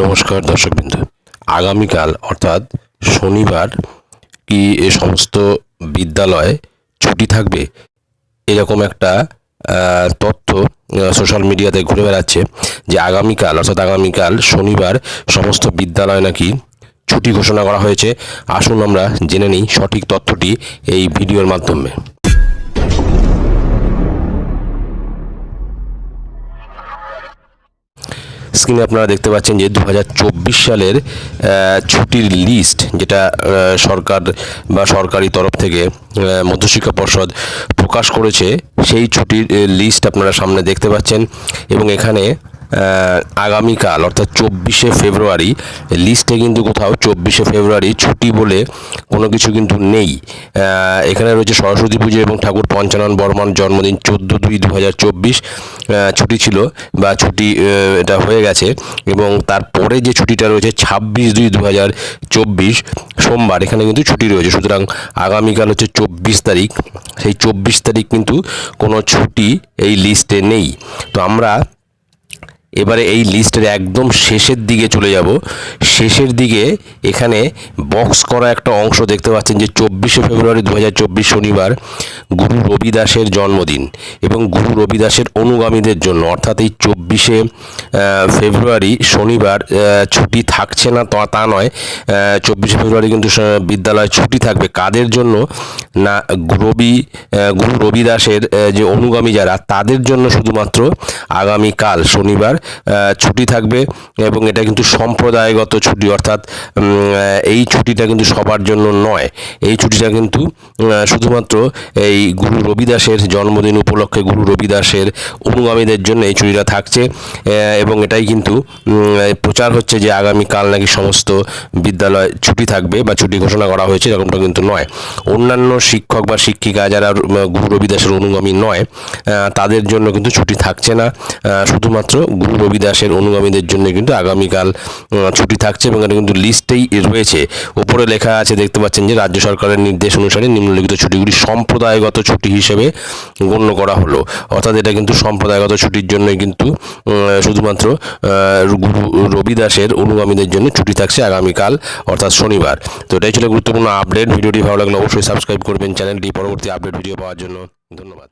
নমস্কার দর্শকবৃন্দ। আগামীকাল, অর্থাৎ শনিবার, কি এ সমস্ত বিদ্যালয় ছুটি থাকবে? এরকম একটা তথ্য সোশ্যাল মিডিয়াতে ঘুরে বেড়াচ্ছে যে আগামীকাল, অর্থাৎ আগামীকাল, শনিবার, সমস্ত বিদ্যালয় নাকি ছুটি ঘোষণা করা হয়েছে। আসুন আমরা জেনে নিই সঠিক তথ্যটি এই ভিডিওর মাধ্যমে। স্ক্রিনে আপনারা দেখতে পাচ্ছেন যে দু হাজার চব্বিশ সালের ছুটির লিস্ট যেটা সরকার বা সরকারি তরফ থেকে মধ্যশিক্ষা পর্ষদ প্রকাশ করেছে, সেই ছুটির লিস্ট আপনারা সামনে দেখতে পাচ্ছেন এবং এখানে আগামীকাল, অর্থাৎ চব্বিশে ফেব্রুয়ারি, লিস্টে কিন্তু কোথাও চব্বিশে ফেব্রুয়ারি ছুটি বলে কোনো কিছু কিন্তু নেই। এখানে রয়েছে সরস্বতী পুজো এবং ঠাকুর পঞ্চানন বর্মন জন্মদিন চোদ্দ দুই দু হাজার চব্বিশ ছুটি ছিল বা ছুটি এটা হয়ে গেছে এবং তারপরে যে ছুটিটা রয়েছে ছাব্বিশ দুই দু হাজার চব্বিশ, সোমবার এখানে কিন্তু ছুটি রয়েছে। সুতরাং আগামীকাল হচ্ছে চব্বিশ তারিখ। সেই চব্বিশ তারিখ কিন্তু কোনো ছুটি এই লিস্টে নেই। তো আমরা এবারে এই লিস্টের একদম শেষের দিকে চলে যাব। শেষের দিকে এখানে বক্স করা একটা অংশ দেখতে পাচ্ছেন যে চব্বিশে ফেব্রুয়ারি দু হাজার চব্বিশ শনিবার গুরু রবিদাসের জন্মদিন এবং গুরু রবিদাসের অনুগামীদের জন্য। অর্থাৎ এই চব্বিশে ফেব্রুয়ারি শনিবার ছুটি থাকছে না তা নয়। চব্বিশে ফেব্রুয়ারি কিন্তু বিদ্যালয় ছুটি থাকবে। কাদের জন্য? না, রবি গুরু রবিদাসের যে অনুগামী যারা, তাদের জন্য শুধুমাত্র আগামীকাল শনিবার। ছুটি থাকবে এবং এটা কিন্তু সম্প্রদায়গত ছুটি, অর্থাৎ এই ছুটিটা কিন্তু সবার জন্য নয়। এই ছুটিটা কিন্তু শুধুমাত্র এই গুরু রবিদাসের জন্মদিন উপলক্ষে গুরু রবিদাসের অনুগামীদের জন্য এই ছুটিটা থাকছে এবং এটাই কিন্তু প্রচার হচ্ছে যে আগামীকাল নাকি সমস্ত বিদ্যালয় ছুটি থাকবে বা ছুটি ঘোষণা করা হয়েছে, এরকমটা কিন্তু নয়। অন্যান্য শিক্ষক বা শিক্ষিকা যারা গুরু রবিদাসের অনুগামী নয় তাদের জন্য কিন্তু ছুটি থাকছে না শুধুমাত্র গুরু রবিদাসের অনুগামীদের জন্য কিন্তু আগামীকাল ছুটি থাকছে এবং এটা কিন্তু লিস্টেই রয়েছে। ওপরে লেখা আছে, দেখতে পাচ্ছেন যে রাজ্য সরকারের নির্দেশ অনুসারে নিম্নলিখিত ছুটিগুলি সম্প্রদায়গত ছুটি হিসেবে গণ্য করা হলো। অর্থাৎ এটা কিন্তু সম্প্রদায়গত ছুটির জন্যই কিন্তু শুধুমাত্র গুরু রবিদাসের অনুগামীদের জন্য ছুটি থাকছে আগামীকাল, অর্থাৎ শনিবার। তো এটাই ছিল গুরুত্বপূর্ণ আপডেট। ভিডিওটি ভালো লাগলে অবশ্যই সাবস্ক্রাইব করবেন। চ্যানেলটি পরবর্তী আপডেট ভিডিও পাওয়ার জন্য ধন্যবাদ।